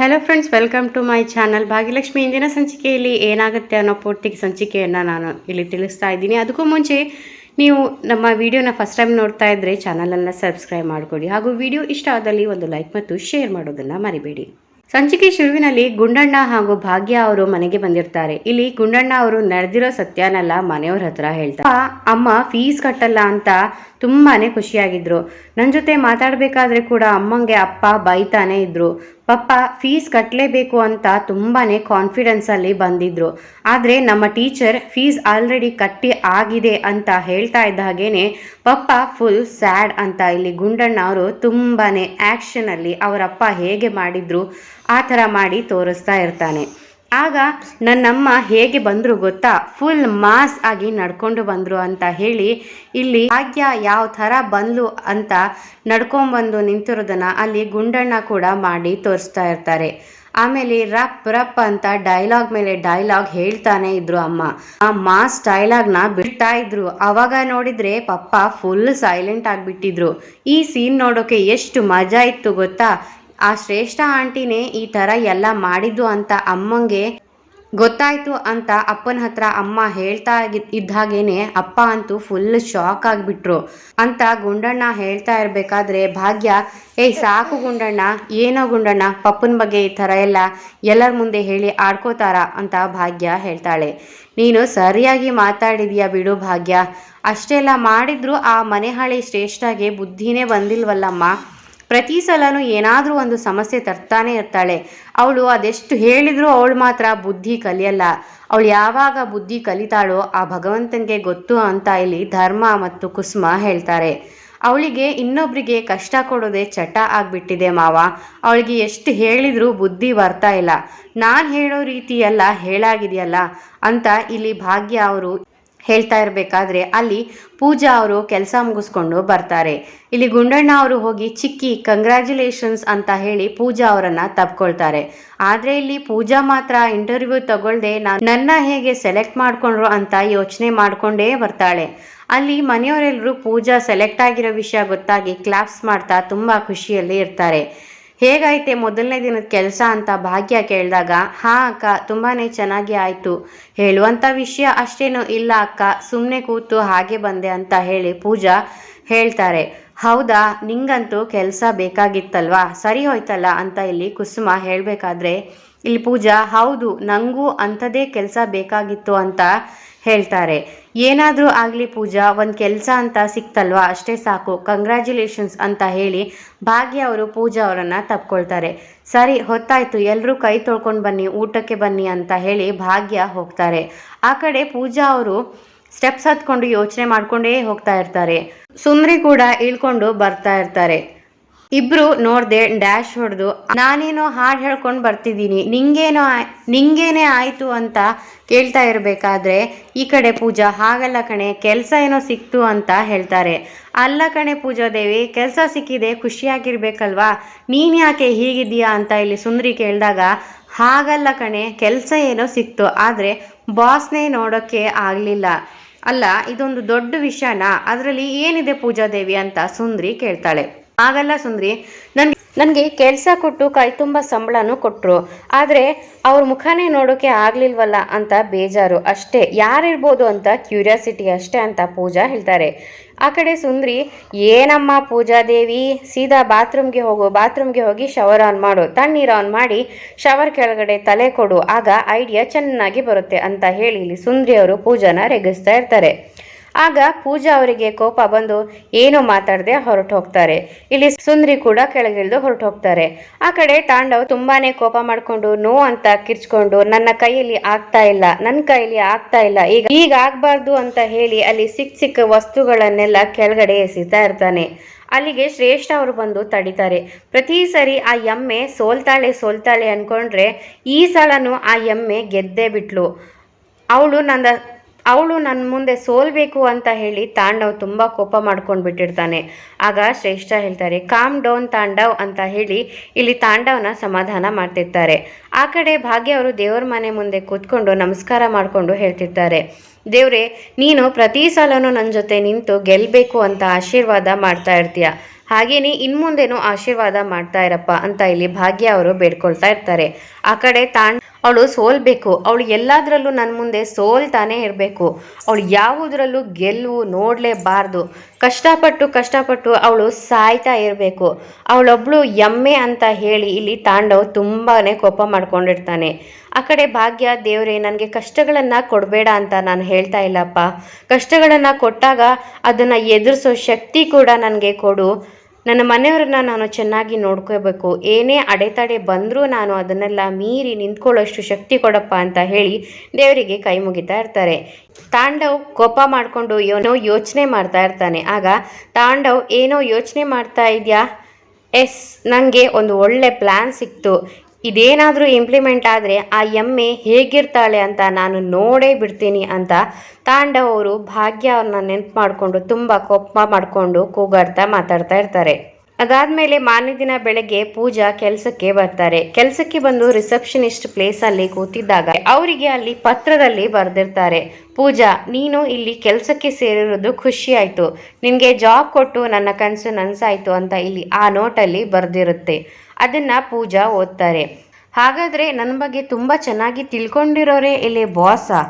Hello friends welcome to my channel Bhagyalakshmi, ಇಂದಿನ ಸಂಚಿಕೆಯಲ್ಲಿ ಏನಾಗುತ್ತೆ ಅನ್ನೋ ಪೂರ್ತಿ ಸಂಚಿಕೆಯನ್ನು ನಾನು ಇಲ್ಲಿ ತಿಳಿಸ್ತಾ ಇದ್ದೀನಿ. ಅದಕ್ಕೂ ಮುಂಚೆ ನೀವು ನಮ್ಮ ವಿಡಿಯೋನ ಫಸ್ಟ್ ಟೈಮ್ ನೋಡ್ತಾ ಇದ್ದರೆ ಚಾನಲನ್ನು ಸಬ್ಸ್ಕ್ರೈಬ್ ಮಾಡಿಕೊಡಿ. ಹಾಗೂ ವಿಡಿಯೋ ಇಷ್ಟ ಆದಲ್ಲಿ ಒಂದು ಲೈಕ್ ಮತ್ತು ಶೇರ್ ಮಾಡೋದನ್ನು ಮರಿಬೇಡಿ. ಸಂಚಿಕೆ ಶುರುವಿನಲ್ಲಿ ಗುಂಡಣ್ಣ ಹಾಗೂ ಭಾಗ್ಯ ಅವರು ಮನೆಗೆ ಬಂದಿರ್ತಾರೆ. ಇಲ್ಲಿ ಗುಂಡಣ್ಣ ಅವರು ನಡೆದಿರೋ ಸತ್ಯನೆಲ್ಲ ಮನೆಯವ್ರ ಹತ್ರ ಹೇಳ್ತಾರೆ. ಅಮ್ಮ ಫೀಸ್ ಕಟ್ಟಲ್ಲ ಅಂತ ತುಂಬಾನೇ ಖುಷಿಯಾಗಿದ್ರು. ನನ್ನ ಜೊತೆ ಮಾತಾಡಬೇಕಾದ್ರೆ ಕೂಡ ಅಮ್ಮಂಗೆ ಅಪ್ಪ ಬೈತಾನೆ ಇದ್ರು. ಪಪ್ಪ ಫೀಸ್ ಕಟ್ಟಲೇಬೇಕು ಅಂತ ತುಂಬಾ ಕಾನ್ಫಿಡೆನ್ಸಲ್ಲಿ ಬಂದಿದ್ರು. ಆದರೆ ನಮ್ಮ ಟೀಚರ್ ಫೀಸ್ ಆಲ್ರೆಡಿ ಕಟ್ಟಿ ಆಗಿದೆ ಅಂತ ಹೇಳ್ತಾ ಇದ್ದ ಹಾಗೇನೆ ಪಪ್ಪ ಫುಲ್ ಸ್ಯಾಡ್ ಅಂತ ಇಲ್ಲಿ ಗುಂಡಣ್ಣ ಅವರು ತುಂಬಾ ಆ್ಯಕ್ಷನಲ್ಲಿ ಅವರಪ್ಪ ಹೇಗೆ ಮಾಡಿದ್ರು ಆ ಥರ ಮಾಡಿ ತೋರಿಸ್ತಾ ಇರ್ತಾನೆ. ಆಗ ನನ್ನಮ್ಮ ಹೇಗೆ ಬಂದರು ಗೊತ್ತಾ? ಫುಲ್ ಮಾಸ್ ಆಗಿ ನಡ್ಕೊಂಡು ಬಂದರು ಅಂತ ಹೇಳಿ, ಇಲ್ಲಿ ಭಾಗ್ಯ ಯಾವ ಥರ ಬಂದ್ಲು ಅಂತ ನಡ್ಕೊಂಡ್ಬಂದು ನಿಂತಿರೋದನ್ನ ಅಲ್ಲಿ ಗುಂಡಣ್ಣ ಕೂಡ ಮಾಡಿ ತೋರಿಸ್ತಾ ಇರ್ತಾರೆ. ಆಮೇಲೆ ರಪ್ ರಪ್ ಅಂತ ಡೈಲಾಗ್ ಮೇಲೆ ಡೈಲಾಗ್ ಹೇಳ್ತಾನೆ ಇದ್ರು ಅಮ್ಮ. ಆ ಮಾಸ್ ಡೈಲಾಗ್ನ ಬಿಡ್ತಾ ಇದ್ರು. ಅವಾಗ ನೋಡಿದ್ರೆ ಪಪ್ಪ ಫುಲ್ ಸೈಲೆಂಟ್ ಆಗಿಬಿಟ್ಟಿದ್ರು. ಈ ಸೀನ್ ನೋಡೋಕೆ ಎಷ್ಟು ಮಜಾ ಇತ್ತು ಗೊತ್ತಾ? ಆ ಶ್ರೇಷ್ಠ ಆಂಟಿನೇ ಈ ಥರ ಎಲ್ಲ ಮಾಡಿದ್ದು ಅಂತ ಅಮ್ಮಂಗೆ ಗೊತ್ತಾಯ್ತು ಅಂತ ಅಪ್ಪನ ಹತ್ರ ಅಮ್ಮ ಹೇಳ್ತಾ ಇದ್ದ- ಇದ್ದಾಗೇನೆ ಅಪ್ಪ ಅಂತೂ ಫುಲ್ ಶಾಕ್ ಆಗಿಬಿಟ್ರು ಅಂತ ಗುಂಡಣ್ಣ ಹೇಳ್ತಾ ಇರಬೇಕಾದ್ರೆ ಭಾಗ್ಯ, ಏಯ್, ಸಾಕು ಗುಂಡಣ್ಣ, ಏನೋ ಗುಂಡಣ್ಣ, ಪಪ್ಪನ ಬಗ್ಗೆ ಈ ಥರ ಎಲ್ಲ ಎಲ್ಲರ ಮುಂದೆ ಹೇಳಿ ಆಡ್ಕೋತಾರ ಅಂತ ಭಾಗ್ಯ ಹೇಳ್ತಾಳೆ. ನೀನು ಸರಿಯಾಗಿ ಮಾತಾಡಿದ್ಯಾ ಬಿಡು ಭಾಗ್ಯ, ಅಷ್ಟೆಲ್ಲ ಮಾಡಿದ್ರು ಆ ಮನೆಹಾಳಿ ಶ್ರೇಷ್ಠಗೆ ಬುದ್ಧಿನೇ ಬಂದಿಲ್ವಲ್ಲಮ್ಮ. ಪ್ರತಿ ಸಲನೂ ಏನಾದರೂ ಒಂದು ಸಮಸ್ಯೆ ತರ್ತಾನೆ ಇರ್ತಾಳೆ. ಅವಳು ಅದೆಷ್ಟು ಹೇಳಿದರೂ ಅವಳು ಮಾತ್ರ ಬುದ್ಧಿ ಕಲಿಯಲ್ಲ. ಅವಳು ಯಾವಾಗ ಬುದ್ಧಿ ಕಲಿತಾಳೋ ಆ ಭಗವಂತನಿಗೆ ಗೊತ್ತು ಅಂತ ಇಲ್ಲಿ ಧರ್ಮ ಮತ್ತು ಕುಸುಮ ಹೇಳ್ತಾರೆ. ಅವಳಿಗೆ ಇನ್ನೊಬ್ಬರಿಗೆ ಕಷ್ಟ ಕೊಡೋದೇ ಚಟ ಆಗಿಬಿಟ್ಟಿದೆ ಮಾವ. ಅವಳಿಗೆ ಎಷ್ಟು ಹೇಳಿದರೂ ಬುದ್ಧಿ ಬರ್ತಾ ಇಲ್ಲ. ನಾನು ಹೇಳೋ ರೀತಿಯೆಲ್ಲ, ಹೇಳಾಗಿದೆಯಲ್ಲ ಅಂತ ಇಲ್ಲಿ ಭಾಗ್ಯ ಅವರು ಹೇಳ್ತಾ ಇರಬೇಕಾದ್ರೆ ಅಲ್ಲಿ ಪೂಜಾ ಅವರು ಕೆಲಸ ಮುಗಿಸ್ಕೊಂಡು ಬರ್ತಾರೆ. ಇಲ್ಲಿ ಗುಂಡಣ್ಣ ಅವರು ಹೋಗಿ, ಚಿಕ್ಕಿ ಕಂಗ್ರ್ಯಾಚುಲೇಷನ್ಸ್ ಅಂತ ಹೇಳಿ ಪೂಜಾ ಅವರನ್ನ ತಪ್ಕೊಳ್ತಾರೆ. ಆದರೆ ಇಲ್ಲಿ ಪೂಜಾ ಮಾತ್ರ ಇಂಟರ್ವ್ಯೂ ತಗೊಳ್ದೆ ನಾನು ನನ್ನ ಹೇಗೆ ಸೆಲೆಕ್ಟ್ ಮಾಡ್ಕೊಂಡ್ರು ಅಂತ ಯೋಚನೆ ಮಾಡ್ಕೊಂಡೇ ಬರ್ತಾಳೆ. ಅಲ್ಲಿ ಮನೆಯವರೆಲ್ಲರೂ ಪೂಜಾ ಸೆಲೆಕ್ಟ್ ಆಗಿರೋ ವಿಷಯ ಗೊತ್ತಾಗಿ ಕ್ಲಾಪ್ಸ್ ಮಾಡ್ತಾ ತುಂಬ ಖುಷಿಯಲ್ಲಿ ಇರ್ತಾರೆ. ಹೇಗಾಯ್ತೆ ಮೊದಲನೇ ದಿನದ ಕೆಲಸ ಅಂತ ಭಾಗ್ಯ ಕೇಳಿದಾಗ, ಹಾ ಅಕ್ಕ ತುಂಬಾ ಚೆನ್ನಾಗಿ ಆಯಿತು. ಹೇಳುವಂಥ ವಿಷಯ ಅಷ್ಟೇನೂ ಇಲ್ಲ ಅಕ್ಕ ಸುಮ್ಮನೆ ಕೂತು ಹಾಗೆ ಬಂದೆ ಅಂತ ಹೇಳಿ ಪೂಜಾ ಹೇಳ್ತಾರೆ. ಹೌದಾ, ನಿಂಗಂತೂ ಕೆಲಸ ಬೇಕಾಗಿತ್ತಲ್ವಾ? ಸರಿ ಹೋಯ್ತಲ್ಲ ಅಂತ ಇಲ್ಲಿ ಕುಸುಮ ಹೇಳಬೇಕಾದ್ರೆ, ಇಲ್ಲಿ ಪೂಜಾ, ಹೌದು ನನಗೂ ಅಂಥದ್ದೇ ಕೆಲಸ ಬೇಕಾಗಿತ್ತು ಅಂತ ಹೇಳ್ತಾರೆ. ಏನಾದರೂ ಆಗಲಿ ಪೂಜಾ, ಒಂದು ಕೆಲಸ ಅಂತ ಸಿಕ್ತಲ್ವಾ? ಅಷ್ಟೇ ಸಾಕು. ಕಂಗ್ರ್ಯಾಚುಲೇಷನ್ಸ್ ಅಂತ ಹೇಳಿ ಭಾಗ್ಯ ಅವರು ಪೂಜಾ ಅವರನ್ನು ತಪ್ಕೊಳ್ತಾರೆ. ಸರಿ, ಹೊತ್ತಾಯ್ತು. ಎಲ್ಲರೂ ಕೈ ತೊಳ್ಕೊಂಡು ಬನ್ನಿ, ಊಟಕ್ಕೆ ಬನ್ನಿ ಅಂತ ಹೇಳಿ ಭಾಗ್ಯ ಹೋಗ್ತಾರೆ. ಆ ಕಡೆ ಪೂಜಾ ಅವರು ಸ್ಟೆಪ್ಸ್ ಹತ್ಕೊಂಡು ಯೋಚನೆ ಮಾಡ್ಕೊಂಡೇ ಹೋಗ್ತಾ ಇರ್ತಾರೆ. ಸುಂದ್ರಿ ಕೂಡ ಇಳ್ಕೊಂಡು ಬರ್ತಾ ಇರ್ತಾರೆ. ಇಬ್ರು ನೋಡ್ದೆ ಡ್ಯಾಶ್ ಹೊಡೆದು, ನಾನೇನೋ ಹಾಡು ಹೇಳ್ಕೊಂಡು ಬರ್ತಿದ್ದೀನಿ, ನಿಂಗೇನೋ ನಿಂಗೇನೆ ಆಯಿತು ಅಂತ ಕೇಳ್ತಾ ಇರಬೇಕಾದ್ರೆ, ಈ ಕಡೆ ಪೂಜಾ, ಹಾಗಲ್ಲ ಕಣೆ, ಕೆಲಸ ಏನೋ ಸಿಕ್ತು ಅಂತ ಹೇಳ್ತಾರೆ. ಅಲ್ಲ ಕಣೆ ಪೂಜಾ ದೇವಿ, ಕೆಲಸ ಸಿಕ್ಕಿದೆ, ಖುಷಿಯಾಗಿರ್ಬೇಕಲ್ವಾ? ನೀನು ಯಾಕೆ ಹೀಗಿದ್ದೀಯಾ ಅಂತ ಇಲ್ಲಿ ಸುಂದ್ರಿ ಕೇಳಿದಾಗ, ಹಾಗಲ್ಲ ಕಣೆ, ಕೆಲಸ ಏನೋ ಸಿಕ್ತು, ಆದರೆ ಬಾಸ್ನೇ ನೋಡೋಕ್ಕೆ ಆಗಲಿಲ್ಲ. ಅಲ್ಲ, ಇದೊಂದು ದೊಡ್ಡ ವಿಷಯನಾ? ಅದರಲ್ಲಿ ಏನಿದೆ ಪೂಜಾ ದೇವಿ ಅಂತ ಸುಂದ್ರಿ ಕೇಳ್ತಾಳೆ. ಆಗಲ್ಲ ಸುಂದ್ರಿ. ನನ್ಗೆ ನನಗೆ ಕೆಲಸ ಕೊಟ್ಟು ಕೈ ತುಂಬ ಸಂಬಳನೂ ಕೊಟ್ಟರು ಆದರೆ ಅವ್ರ ಮುಖನೇ ನೋಡೋಕೆ ಆಗಲಿಲ್ವಲ್ಲ ಅಂತ ಬೇಜಾರು. ಅಷ್ಟೇ, ಯಾರಿರ್ಬೋದು ಅಂತ ಕ್ಯೂರಿಯಾಸಿಟಿ ಅಷ್ಟೇ ಅಂತ ಪೂಜಾ ಹೇಳ್ತಾರೆ. ಆ ಕಡೆ ಸುಂದ್ರಿ, ಏನಮ್ಮ ಪೂಜಾ ದೇವಿ, ಸೀದಾ ಬಾತ್ರೂಮ್ಗೆ ಹೋಗು, ಬಾತ್ರೂಮ್ಗೆ ಹೋಗಿ ಶವರ್ ಆನ್ ಮಾಡು, ತಣ್ಣೀರು ಆನ್ ಮಾಡಿ ಶವರ್ ಕೆಳಗಡೆ ತಲೆ ಕೊಡು, ಆಗ ಐಡಿಯಾ ಚೆನ್ನಾಗಿ ಬರುತ್ತೆ ಅಂತ ಹೇಳಿ ಇಲ್ಲಿ ಸುಂದ್ರಿ ಅವರು ಪೂಜಾನ ರೆಗಿಸ್ತಾ ಇರ್ತಾರೆ. ಆಗ ಪೂಜಾ ಅವರಿಗೆ ಕೋಪ ಬಂದು ಏನು ಮಾತಾಡದೆ ಹೊರಟು ಹೋಗ್ತಾರೆ. ಇಲ್ಲಿ ಸುಂದ್ರಿ ಕೂಡ ಕೆಳಗಿಳಿದು ಹೊರಟು ಹೋಗ್ತಾರೆ. ಆ ಕಡೆ ತಾಂಡವ್ ತುಂಬಾನೇ ಕೋಪ ಮಾಡ್ಕೊಂಡು, ನೋ ಅಂತ ಕಿರ್ಚ್ಕೊಂಡು, ನನ್ನ ಕೈಯಲ್ಲಿ ಆಗ್ತಾ ಇಲ್ಲ ನನ್ನ ಕೈಯಲ್ಲಿ ಆಗ್ತಾ ಇಲ್ಲ, ಈಗ ಈಗ ಆಗ್ಬಾರ್ದು ಅಂತ ಹೇಳಿ ಅಲ್ಲಿ ಸಿಕ್ಕ ಸಿಕ್ಕ ವಸ್ತುಗಳನ್ನೆಲ್ಲ ಕೆಳಗಡೆ ಎಸಿತಾ ಇರ್ತಾನೆ. ಅಲ್ಲಿಗೆ ಶ್ರೇಷ್ಠ ಅವರು ಬಂದು ತಡಿತಾರೆ. ಪ್ರತಿ ಸರಿ ಆ ಎಮ್ಮೆ ಸೋಲ್ತಾಳೆ ಸೋಲ್ತಾಳೆ ಅನ್ಕೊಂಡ್ರೆ ಈ ಸಲನೂ ಆ ಎಮ್ಮೆ ಗೆದ್ದೇ ಬಿಟ್ಲು. ಅವಳು ನನ್ನ ಅವಳು ನನ್ನ ಮುಂದೆ ಸೋಲ್ಬೇಕು ಅಂತ ಹೇಳಿ ತಾಂಡವ್ ತುಂಬ ಕೋಪ ಮಾಡ್ಕೊಂಡು ಬಿಟ್ಟಿರ್ತಾನೆ. ಆಗ ಶ್ರೇಷ್ಠ ಹೇಳ್ತಾರೆ ಕಾಮ್ ಡೌನ್ ತಾಂಡವ್ ಅಂತ ಹೇಳಿ ಇಲ್ಲಿ ತಾಂಡವ್ನ ಸಮಾಧಾನ ಮಾಡ್ತಿರ್ತಾರೆ. ಆ ಕಡೆ ಭಾಗ್ಯ ಅವರು ದೇವ್ರ ಮನೆ ಮುಂದೆ ಕೂತ್ಕೊಂಡು ನಮಸ್ಕಾರ ಮಾಡಿಕೊಂಡು ಹೇಳ್ತಿರ್ತಾರೆ. ದೇವ್ರೆ, ನೀನು ಪ್ರತಿ ಸಲನೂ ನನ್ನ ಜೊತೆ ನಿಂತು ಗೆಲ್ಲಬೇಕು ಅಂತ ಆಶೀರ್ವಾದ ಮಾಡ್ತಾ ಇರ್ತೀಯ? ಹಾಗೇನೆ ಇನ್ಮುಂದೇನು ಆಶೀರ್ವಾದ ಮಾಡ್ತಾ ಇರಪ್ಪ ಅಂತ ಇಲ್ಲಿ ಭಾಗ್ಯ ಅವರು ಬೇಡ್ಕೊಳ್ತಾ ಇರ್ತಾರೆ. ಆ ಕಡೆ ತಾಂಡ್ ಅವಳು ಸೋಲ್ಬೇಕು. ಅವಳು ಎಲ್ಲದರಲ್ಲೂ ನನ್ನ ಮುಂದೆ ಸೋಲ್ತಾನೆ ಇರಬೇಕು. ಅವಳು ಯಾವುದರಲ್ಲೂ ಗೆಲುವು ನೋಡಲೇಬಾರ್ದು. ಕಷ್ಟಪಟ್ಟು ಕಷ್ಟಪಟ್ಟು ಅವಳು ಸಾಯ್ತಾ ಇರಬೇಕು. ಅವಳೊಬ್ಳು ಎಮ್ಮೆ ಅಂತ ಹೇಳಿ ಇಲ್ಲಿ ತಾಂಡವ್ ತುಂಬಾ ಕೋಪ ಮಾಡ್ಕೊಂಡಿರ್ತಾನೆ. ಆ ಕಡೆ ಭಾಗ್ಯ, ದೇವರೇ, ನನಗೆ ಕಷ್ಟಗಳನ್ನು ಕೊಡಬೇಡ ಅಂತ ನಾನು ಹೇಳ್ತಾ ಇಲ್ಲಪ್ಪ. ಕಷ್ಟಗಳನ್ನು ಕೊಟ್ಟಾಗ ಅದನ್ನು ಎದುರಿಸೋ ಶಕ್ತಿ ಕೂಡ ನನಗೆ ಕೊಡು. ನನ್ನ ಮನೆಯವ್ರನ್ನ ನಾನು ಚೆನ್ನಾಗಿ ನೋಡ್ಕೋಬೇಕು ಏನೇ ಅಡೆತಡೆ ಬಂದರೂ ನಾನು ಅದನ್ನೆಲ್ಲ ಮೀರಿ ನಿಂತ್ಕೊಳ್ಳೋಷ್ಟು ಶಕ್ತಿ ಕೊಡಪ್ಪ ಅಂತ ಹೇಳಿ ದೇವರಿಗೆ ಕೈ ಮುಗಿತಾ ಇರ್ತಾರೆ. ತಾಂಡವ್ ಕೋಪ ಮಾಡಿಕೊಂಡು ಏನೋ ಯೋಚನೆ ಮಾಡ್ತಾ ಇರ್ತಾನೆ. ಆಗ ತಾಂಡವ್ ಏನೋ ಯೋಚನೆ ಮಾಡ್ತಾ ಇದೆಯಾ? ಎಸ್ ನನಗೆ ಒಂದು ಒಳ್ಳೆ ಪ್ಲ್ಯಾನ್ ಸಿಕ್ತು. ಇದೇನಾದರೂ ಇಂಪ್ಲಿಮೆಂಟ್ ಆದರೆ ಆ ಎಮ್ಮೆ ಹೇಗಿರ್ತಾಳೆ ಅಂತ ನಾನು ನೋಡೇ ಬಿಡ್ತೀನಿ ಅಂತ ತಾಂಡವ್ ಅವರು ಭಾಗ್ಯ ಅವ್ರನ್ನ ನೆನ್ಪು ಮಾಡಿಕೊಂಡು ತುಂಬ ಕೋಪ ಮಾಡಿಕೊಂಡು ಕೂಗಾಡ್ತಾ ಮಾತಾಡ್ತಾ ಇರ್ತಾರೆ. ಅದಾದ್ಮೇಲೆ ಮಾರನೇ ದಿನ ಬೆಳಗ್ಗೆ ಪೂಜಾ ಕೆಲಸಕ್ಕೆ ಬರ್ತಾರೆ. ಕೆಲಸಕ್ಕೆ ಬಂದು ರಿಸೆಪ್ಷನಿಸ್ಟ್ ಪ್ಲೇಸ್ ಅಲ್ಲಿ ಕೂತಿದ್ದಾಗ ಅವರಿಗೆ ಅಲ್ಲಿ ಪತ್ರದಲ್ಲಿ ಬರೆದಿರ್ತಾರೆ. ಪೂಜಾ, ನೀನು ಇಲ್ಲಿ ಕೆಲಸಕ್ಕೆ ಸೇರಿರೋದು ಖುಷಿ ಆಯ್ತು. ನಿನಗೆ ಜಾಬ್ ಕೊಟ್ಟು ನನ್ನ ಕನಸು ನನ್ಸಾಯ್ತು ಅಂತ ಇಲ್ಲಿ ಆ ನೋಟಲ್ಲಿ ಬರೆದಿರುತ್ತೆ. ಅದನ್ನ ಪೂಜಾ ಓದ್ತಾರೆ. ಹಾಗಾದ್ರೆ ನನ್ನ ಬಗ್ಗೆ ತುಂಬ ಚೆನ್ನಾಗಿ ತಿಳ್ಕೊಂಡಿರೋರೇ ಇಲ್ಲಿ ಬಾಸಾ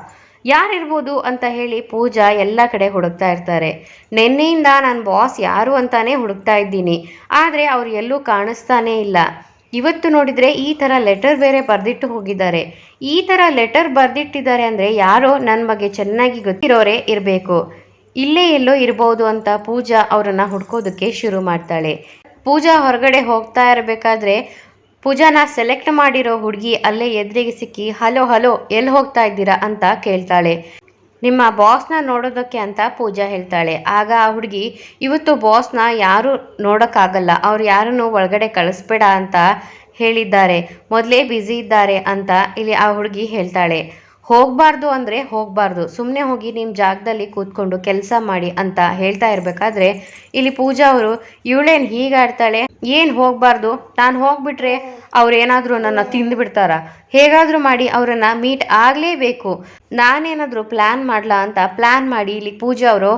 ಯಾರಿರ್ಬೋದು ಅಂತ ಹೇಳಿ ಪೂಜಾ ಎಲ್ಲ ಕಡೆ ಹುಡುಕ್ತಾ ಇರ್ತಾರೆ. ನಿನ್ನೆಯಿಂದ ನನ್ನ ಬಾಸ್ ಯಾರು ಅಂತಾನೆ ಹುಡುಕ್ತಾ ಇದ್ದೀನಿ. ಆದರೆ ಅವ್ರು ಎಲ್ಲೂ ಕಾಣಿಸ್ತಾನೇ ಇಲ್ಲ. ಇವತ್ತು ನೋಡಿದರೆ ಈ ಥರ ಲೆಟರ್ ಬೇರೆ ಬರೆದಿಟ್ಟು ಹೋಗಿದ್ದಾರೆ. ಈ ಥರ ಲೆಟರ್ ಬರೆದಿಟ್ಟಿದ್ದಾರೆ ಅಂದರೆ ಯಾರೋ ನನ್ನ ಬಗ್ಗೆ ಚೆನ್ನಾಗಿ ಗೊತ್ತಿರೋರೇ ಇರಬೇಕು. ಇಲ್ಲೇ ಎಲ್ಲೋ ಇರ್ಬೋದು ಅಂತ ಪೂಜಾ ಅವರನ್ನು ಹುಡ್ಕೋದಕ್ಕೆ ಶುರು ಮಾಡ್ತಾಳೆ. ಪೂಜಾ ಹೊರಗಡೆ ಹೋಗ್ತಾ ಇರಬೇಕಾದ್ರೆ ಪೂಜಾನ ಸೆಲೆಕ್ಟ್ ಮಾಡಿರೋ ಹುಡುಗಿ ಅಲ್ಲೇ ಎದುರಿಗೆ ಸಿಕ್ಕಿ, ಹಲೋ ಹಲೋ ಎಲ್ಲಿ ಹೋಗ್ತಾ ಇದ್ದೀರಾ? ಅಂತ ಕೇಳ್ತಾಳೆ. ನಿಮ್ಮ ಬಾಸ್ನ ನೋಡೋದಕ್ಕೆ ಅಂತ ಪೂಜಾ ಹೇಳ್ತಾಳೆ. ಆಗ ಆ ಹುಡುಗಿ, ಇವತ್ತು ಬಾಸ್ನ ಯಾರೂ ನೋಡೋಕ್ಕಾಗಲ್ಲ, ಅವ್ರು ಯಾರನ್ನು ಒಳಗಡೆ ಕಳಿಸ್ಬೇಡ ಅಂತ ಹೇಳಿದ್ದಾರೆ. ಮೊದಲೇ ಬ್ಯುಸಿ ಇದ್ದಾರೆ ಅಂತ ಇಲ್ಲಿ ಆ ಹುಡುಗಿ ಹೇಳ್ತಾಳೆ. ಹೋಗಬಾರ್ದು ಅಂದರೆ ಹೋಗ್ಬಾರ್ದು. ಸುಮ್ಮನೆ ಹೋಗಿ ನಿಮ್ಮ ಜಾಗದಲ್ಲಿ ಕೂತ್ಕೊಂಡು ಕೆಲಸ ಮಾಡಿ ಅಂತ ಹೇಳ್ತಾ ಇರಬೇಕಾದ್ರೆ ಇಲ್ಲಿ ಪೂಜಾ ಅವರು, ಇವಳೇನು ಹೀಗಾಡ್ತಾಳೆ ಏನು ಹೋಗ್ಬಾರ್ದು? ನಾನು ಹೋಗ್ಬಿಟ್ರೆ ಅವ್ರೇನಾದರೂ ನನ್ನ ತಿಂದು ಬಿಡ್ತಾರ? ಹೇಗಾದರೂ ಮಾಡಿ ಅವರನ್ನು ಮೀಟ್ ಆಗಲೇಬೇಕು. ನಾನೇನಾದರೂ ಪ್ಲ್ಯಾನ್ ಮಾಡ್ಲಾ ಅಂತ ಪ್ಲ್ಯಾನ್ ಮಾಡಿ ಇಲ್ಲಿ ಪೂಜಾ ಅವರು,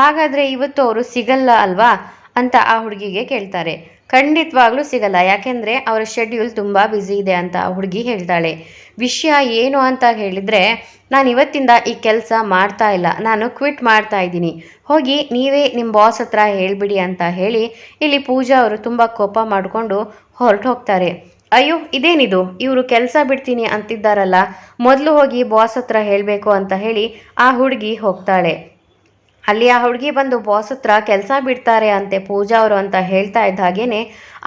ಹಾಗಾದರೆ ಇವತ್ತು ಅವರು ಸಿಗಲ್ಲ ಅಲ್ವಾ? ಅಂತ ಆ ಹುಡುಗಿಗೆ ಕೇಳ್ತಾರೆ. ಖಂಡಿತವಾಗ್ಲೂ ಸಿಗಲ್ಲ. ಯಾಕೆಂದರೆ ಅವರ ಶೆಡ್ಯೂಲ್ ತುಂಬ ಬ್ಯುಸಿ ಇದೆ ಅಂತ ಹುಡುಗಿ ಹೇಳ್ತಾಳೆ. ವಿಷಯ ಏನು ಅಂತ ಹೇಳಿದರೆ, ನಾನು ಇವತ್ತಿಂದ ಈ ಕೆಲಸ ಮಾಡ್ತಾ ಇಲ್ಲ. ನಾನು ಕ್ವಿಟ್ ಮಾಡ್ತಾ ಇದ್ದೀನಿ. ಹೋಗಿ ನೀವೇ ನಿಮ್ಮ ಬಾಸ್ ಹತ್ರ ಹೇಳಿಬಿಡಿ ಅಂತ ಹೇಳಿ ಇಲ್ಲಿ ಪೂಜಾ ಅವರು ತುಂಬ ಕೋಪ ಮಾಡಿಕೊಂಡು ಹೊರಟು ಹೋಗ್ತಾರೆ. ಅಯ್ಯೋ, ಇದೇನಿದು? ಇವರು ಕೆಲಸ ಬಿಡ್ತೀನಿ ಅಂತಿದ್ದಾರಲ್ಲ. ಮೊದಲು ಹೋಗಿ ಬಾಸ್ ಹತ್ರ ಹೇಳಬೇಕು ಅಂತ ಹೇಳಿ ಆ ಹುಡುಗಿ ಹೋಗ್ತಾಳೆ. ಅಲ್ಲಿ ಆ ಹುಡುಗಿ ಬಂದು ಬಾಸ್ ಹತ್ರ ಕೆಲಸ ಬಿಡ್ತಾರೆ ಅಂತೆ ಪೂಜಾ ಅವರು ಅಂತ ಹೇಳ್ತಾ ಇದ್ದ ಹಾಗೇನೆ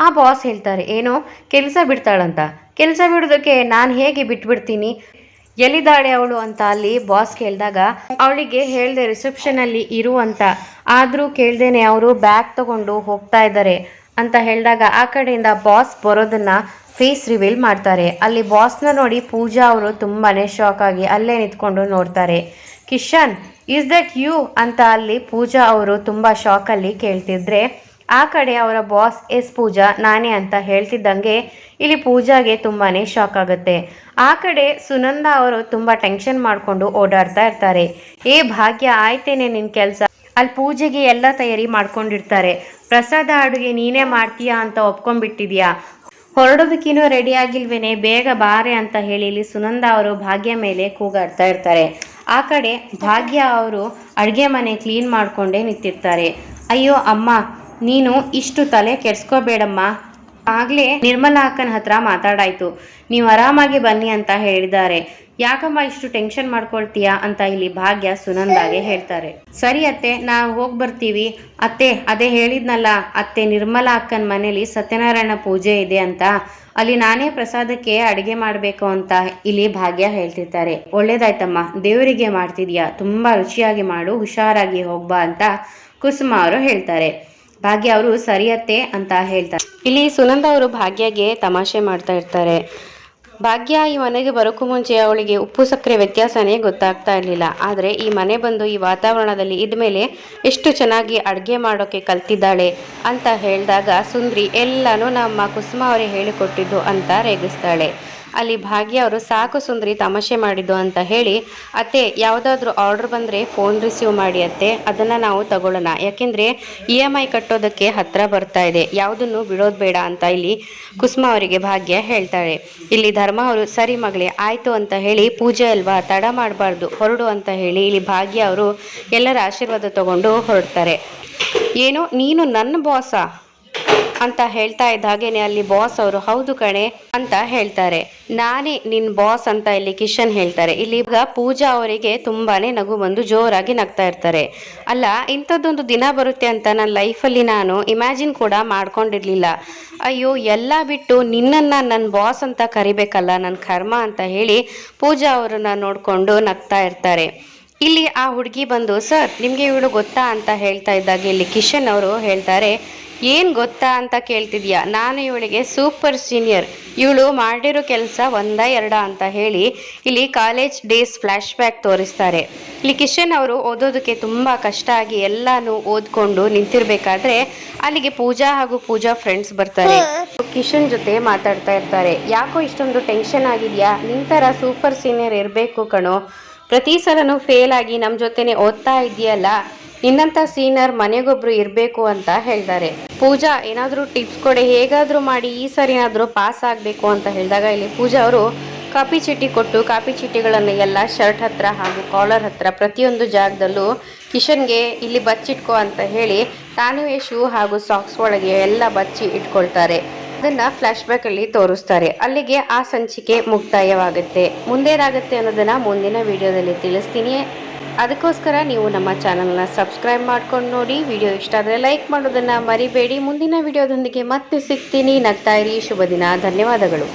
ಆ ಬಾಸ್ ಹೇಳ್ತಾರೆ, ಏನು ಕೆಲಸ ಬಿಡ್ತಾಳಂತ. ಕೆಲಸ ಬಿಡೋದಕ್ಕೆ ನಾನು ಹೇಗೆ ಬಿಟ್ಬಿಡ್ತೀನಿ? ಎಲ್ಲಿದ್ದಾಳೆ ಅವಳು? ಅಂತ ಅಲ್ಲಿ ಬಾಸ್ ಕೇಳಿದಾಗ, ಅವಳಿಗೆ ಹೇಳ್ದೆ ರಿಸೆಪ್ಷನಲ್ಲಿ ಇರು ಅಂತ. ಆದರೂ ಕೇಳ್ದೇನೆ ಅವರು ಬ್ಯಾಗ್ ತಗೊಂಡು ಹೋಗ್ತಾ ಇದ್ದಾರೆ. ಅಂತ ಹೇಳಿದಾಗ ಆ ಕಡೆಯಿಂದ ಬಾಸ್ ಬರೋದನ್ನ ಫೇಸ್ ರಿವೀಲ್ ಮಾಡ್ತಾರೆ. ಅಲ್ಲಿ ಬಾಸ್ನ ನೋಡಿ ಪೂಜಾ ಅವರು ತುಂಬಾನೇ ಶಾಕ್ ಆಗಿ ಅಲ್ಲೇ ನಿಂತ್ಕೊಂಡು ನೋಡ್ತಾರೆ. ಕಿಶನ್ ಇಸ್ ದಟ್ ಯು ಅಂತ ಅಲ್ಲಿ ಪೂಜಾ ಅವರು ತುಂಬ ಶಾಕಲ್ಲಿ ಕೇಳ್ತಿದ್ರೆ, ಆ ಕಡೆ ಅವರ ಬಾಸ್ ಎಸ್ ಪೂಜಾ, ನಾನೇ ಅಂತ ಹೇಳ್ತಿದ್ದಂಗೆ ಇಲ್ಲಿ ಪೂಜಾಗೆ ತುಂಬಾ ಶಾಕ್ ಆಗುತ್ತೆ. ಆ ಕಡೆ ಸುನಂದ ಅವರು ತುಂಬ ಟೆನ್ಷನ್ ಮಾಡಿಕೊಂಡು ಓಡಾಡ್ತಾ ಇರ್ತಾರೆ. ಏ ಭಾಗ್ಯ, ಆಯ್ತೇನೆ ನಿನ್ನ ಕೆಲಸ. ಅಲ್ಲಿ ಪೂಜೆಗೆ ಎಲ್ಲ ತಯಾರಿ ಮಾಡ್ಕೊಂಡಿರ್ತಾರೆ. ಪ್ರಸಾದ ಅಡುಗೆ ನೀನೇ ಮಾಡ್ತೀಯಾ ಅಂತ ಒಪ್ಕೊಂಡ್ಬಿಟ್ಟಿದ್ಯಾ? ಹೊರಡೋದಕ್ಕಿನ್ನೂ ರೆಡಿ ಆಗಿಲ್ವೇನೆ, ಬೇಗ ಬಾರೆ ಅಂತ ಹೇಳಿ ಇಲ್ಲಿ ಸುನಂದ ಅವರು ಭಾಗ್ಯ ಮೇಲೆ ಕೂಗಾಡ್ತಾ ಇರ್ತಾರೆ. ಆ ಕಡೆ ಭಾಗ್ಯ ಅವರು ಅಡುಗೆ ಮನೆ ಕ್ಲೀನ್ ಮಾಡಿಕೊಂಡೇ ನಿಂತಿರ್ತಾರೆ. ಅಯ್ಯೋ ಅಮ್ಮ, ನೀನು ಇಷ್ಟು ತಲೆ ಕೆಡ್ಸ್ಕೋಬೇಡಮ್ಮ. ಆಗಲೇ ನಿರ್ಮಲಾ ಅಕ್ಕನ ಹತ್ರ ಮಾತಾಡಾಯಿತು. ನೀವು ಆರಾಮಾಗಿ ಬನ್ನಿ ಅಂತ ಹೇಳಿದ್ದಾರೆ. ಯಾಕಮ್ಮ ಇಷ್ಟು ಟೆನ್ಷನ್ ಮಾಡ್ಕೊಳ್ತೀಯಾ ಅಂತ ಇಲ್ಲಿ ಭಾಗ್ಯ ಸುನಂದಾಗೆ ಹೇಳ್ತಾರೆ. ಸರಿ ಅತ್ತೆ ನಾವು ಹೋಗಿ ಬರ್ತೀವಿ. ಅತ್ತೆ, ಅದೇ ಹೇಳಿದ್ನಲ್ಲ, ಅತ್ತೆ ನಿರ್ಮಲಾ ಅಕ್ಕನ ಮನೇಲಿ ಸತ್ಯನಾರಾಯಣ ಪೂಜೆ ಇದೆ ಅಂತ. ಅಲ್ಲಿ ನಾನೇ ಪ್ರಸಾದಕ್ಕೆ ಅಡುಗೆ ಮಾಡಬೇಕು ಅಂತ ಇಲ್ಲಿ ಭಾಗ್ಯ ಹೇಳ್ತಿರ್ತಾರೆ. ಒಳ್ಳೇದಾಯ್ತಮ್ಮ, ದೇವರಿಗೆ ಮಾಡ್ತಿದ್ಯಾ? ತುಂಬ ರುಚಿಯಾಗಿ ಮಾಡು, ಹುಷಾರಾಗಿ ಹೋಗ್ಬಾ ಅಂತ ಕುಸುಮ ಅವರು ಹೇಳ್ತಾರೆ. ಭಾಗ್ಯ ಅವರು ಸರಿಯತ್ತೆ ಅಂತ ಹೇಳ್ತಾರೆ. ಇಲ್ಲಿ ಸುನಂದ ಅವರು ಭಾಗ್ಯಗೆ ತಮಾಷೆ ಮಾಡ್ತಾ ಇರ್ತಾರೆ. ಭಾಗ್ಯ ಈ ಮನೆಗೆ ಬರೋಕ್ಕೂ ಮುಂಚೆ ಅವಳಿಗೆ ಉಪ್ಪು ಸಕ್ಕರೆ ವ್ಯತ್ಯಾಸನೇ ಗೊತ್ತಾಗ್ತಾ ಇರಲಿಲ್ಲ. ಆದರೆ ಈ ಮನೆ ಬಂದು ಈ ವಾತಾವರಣದಲ್ಲಿ ಇದ್ಮೇಲೆ ಎಷ್ಟು ಚೆನ್ನಾಗಿ ಅಡುಗೆ ಮಾಡೋಕ್ಕೆ ಕಲ್ತಿದ್ದಾಳೆ ಅಂತ ಹೇಳಿದಾಗ ಸುಂದ್ರಿ, ಎಲ್ಲನೂ ನಮ್ಮ ಕುಸುಮ ಅವರೇ ಹೇಳಿಕೊಟ್ಟಿದ್ದು ಅಂತ ರೇಗಿಸ್ತಾಳೆ. ಅಲ್ಲಿ ಭಾಗ್ಯ ಅವರು ಸಾಕು ಸುಂದರಿ ತಮಾಷೆ ಮಾಡಿದ್ದು ಅಂತ ಹೇಳಿ, ಅತ್ತೆ, ಯಾವುದಾದ್ರೂ ಆರ್ಡರ್ ಬಂದರೆ ಫೋನ್ ರಿಸೀವ್ ಮಾಡಿ ಅತ್ತೆ, ಅದನ್ನು ನಾವು ತಗೊಳ್ಳೋಣ. ಯಾಕೆಂದರೆ ಇ ಎಂ ಐ ಕಟ್ಟೋದಕ್ಕೆ ಹತ್ತಿರ ಬರ್ತಾ ಇದೆ. ಯಾವುದನ್ನು ಬಿಡೋದು ಬೇಡ ಅಂತ ಇಲ್ಲಿ ಕುಸುಮ ಅವರಿಗೆ ಭಾಗ್ಯ ಹೇಳ್ತಾಳೆ. ಇಲ್ಲಿ ಧರ್ಮ ಅವರು, ಸರಿ ಮಗಳೇ, ಆಯಿತು ಅಂತ ಹೇಳಿ ಪೂಜೆ ಅಲ್ವಾ, ತಡ ಮಾಡಬಾರ್ದು, ಹೊರಡು ಅಂತ ಹೇಳಿ ಇಲ್ಲಿ ಭಾಗ್ಯ ಅವರು ಎಲ್ಲರ ಆಶೀರ್ವಾದ ತಗೊಂಡು ಹೊರಡ್ತಾರೆ. ಏನು, ನೀನು ನನ್ನ ಬಾಸಾ ಅಂತ ಹೇಳ್ತಾ ಇದ್ದ ಹಾಗೇನೆ ಅಲ್ಲಿ ಬಾಸ್ ಅವರು, ಹೌದು ಕಣೆ ಅಂತ ಹೇಳ್ತಾರೆ. ನಾನೇ ನಿನ್ ಬಾಸ್ ಅಂತ ಇಲ್ಲಿ ಕಿಶನ್ ಹೇಳ್ತಾರೆ. ಇಲ್ಲಿ ಈಗ ಪೂಜಾ ಅವರಿಗೆ ತುಂಬಾನೇ ನಗು ಬಂದು ಜೋರಾಗಿ ನಗ್ತಾ ಇರ್ತಾರೆ. ಅಲ್ಲ, ಇಂಥದ್ದೊಂದು ದಿನ ಬರುತ್ತೆ ಅಂತ ನನ್ನ ಲೈಫಲ್ಲಿ ನಾನು ಇಮ್ಯಾಜಿನ್ ಕೂಡ ಮಾಡ್ಕೊಂಡಿರ್ಲಿಲ್ಲ. ಅಯ್ಯೋ, ಎಲ್ಲ ಬಿಟ್ಟು ನಿನ್ನನ್ನ ನನ್ನ ಬಾಸ್ ಅಂತ ಕರಿಬೇಕಲ್ಲ ನನ್ನ ಕರ್ಮ ಅಂತ ಹೇಳಿ ಪೂಜಾ ಅವರನ್ನ ನೋಡಿಕೊಂಡು ನಗ್ತಾ ಇರ್ತಾರೆ. ಇಲ್ಲಿ ಆ ಹುಡುಗಿ ಬಂದು, ಸರ್, ನಿಮಗೆ ಇವಳು ಗೊತ್ತಾ? ಅಂತ ಹೇಳ್ತಾ ಇದ್ದಾಗ ಇಲ್ಲಿ ಕಿಶನ್ ಅವರು ಹೇಳ್ತಾರೆ ಏನು ಗೊತ್ತಾ ಅಂತ ಕೇಳ್ತಿದ್ಯಾ? ನಾನು ಇವಳಿಗೆ ಸೂಪರ್ ಸೀನಿಯರ್ ಇವಳು ಮಾಡಿರೋ ಕೆಲಸ ಒಂದ ಎರಡ ಅಂತ ಹೇಳಿ ಇಲ್ಲಿ ಕಾಲೇಜ್ ಡೇಸ್ ಫ್ಲ್ಯಾಶ್ ಬ್ಯಾಕ್ ತೋರಿಸ್ತಾರೆ. ಇಲ್ಲಿ ಕಿಶನ್ ಅವರು ಓದೋದಕ್ಕೆ ತುಂಬ ಕಷ್ಟ ಆಗಿ ಎಲ್ಲಾನು ಓದ್ಕೊಂಡು ನಿಂತಿರ್ಬೇಕಾದ್ರೆ ಅಲ್ಲಿಗೆ ಪೂಜಾ ಹಾಗೂ ಪೂಜಾ ಫ್ರೆಂಡ್ಸ್ ಬರ್ತಾರೆ. ಕಿಶನ್ ಜೊತೆ ಮಾತಾಡ್ತಾ ಇರ್ತಾರೆ. ಯಾಕೋ ಇಷ್ಟೊಂದು ಟೆನ್ಷನ್ ಆಗಿದ್ಯಾ? ನಿಂತರ ಸೂಪರ್ ಸೀನಿಯರ್ ಇರಬೇಕು ಕಣೋ. ಪ್ರತಿ ಸಲನೂ ಫೇಲ್ ಆಗಿ ನಮ್ಮ ಜೊತೆನೆ ಓದ್ತಾ ಇದೆಯಲ್ಲ ನಿನ್ನಂಥ ಸೀನಿಯರ್ ಮನೆಗೊಬ್ರು ಇರಬೇಕು ಅಂತ ಹೇಳ್ತಾರೆ. ಪೂಜಾ, ಏನಾದರೂ ಟಿಪ್ಸ್ ಕೊಡಿ, ಹೇಗಾದರೂ ಮಾಡಿ, ಈ ಸರಿ ಏನಾದರೂ ಪಾಸ್ ಆಗಬೇಕು ಅಂತ ಹೇಳಿದಾಗ ಇಲ್ಲಿ ಪೂಜಾ ಅವರು ಕಾಪಿ ಚೀಟಿ ಕೊಟ್ಟು, ಕಾಪಿ ಚೀಟಿಗಳನ್ನು ಎಲ್ಲ ಶರ್ಟ್ ಹತ್ರ ಹಾಗೂ ಕಾಲರ್ ಹತ್ರ ಪ್ರತಿಯೊಂದು ಜಾಗದಲ್ಲೂ ಕಿಶನ್ಗೆ ಇಲ್ಲಿ ಬಚ್ಚಿಟ್ಕೋ ಅಂತ ಹೇಳಿ ತಾನುವೇ ಶೂ ಹಾಗೂ ಸಾಕ್ಸ್ ಒಳಗೆ ಎಲ್ಲ ಬಚ್ಚಿ ಇಟ್ಕೊಳ್ತಾರೆ. ಅದನ್ನ ಫ್ಲಾಶ್ ಬ್ಯಾಕ್ ಅಲ್ಲಿ ತೋರಿಸ್ತಾರೆ. ಅಲ್ಲಿಗೆ ಆ ಸಂಚಿಕೆ ಮುಕ್ತಾಯವಾಗುತ್ತೆ. ಮುಂದೇನಾಗುತ್ತೆ ಅನ್ನೋದನ್ನ ಮುಂದಿನ ವಿಡಿಯೋದಲ್ಲಿ ತಿಳಿಸ್ತೀನಿ. ಅದಕ್ಕೋಸ್ಕರ ನೀವು ನಮ್ಮ ಚಾನಲ್ನ ಸಬ್ಸ್ಕ್ರೈಬ್ ಮಾಡ್ಕೊಂಡು ನೋಡಿ, ವಿಡಿಯೋ ಇಷ್ಟ ಆದರೆ ಲೈಕ್ ಮಾಡೋದನ್ನು ಮರಿಬೇಡಿ. ಮುಂದಿನ ವಿಡಿಯೋದೊಂದಿಗೆ ಮತ್ತೆ ಸಿಗ್ತೀನಿ. ನಗ್ತಾ ಇರಿ. ಶುಭ ದಿನ. ಧನ್ಯವಾದಗಳು.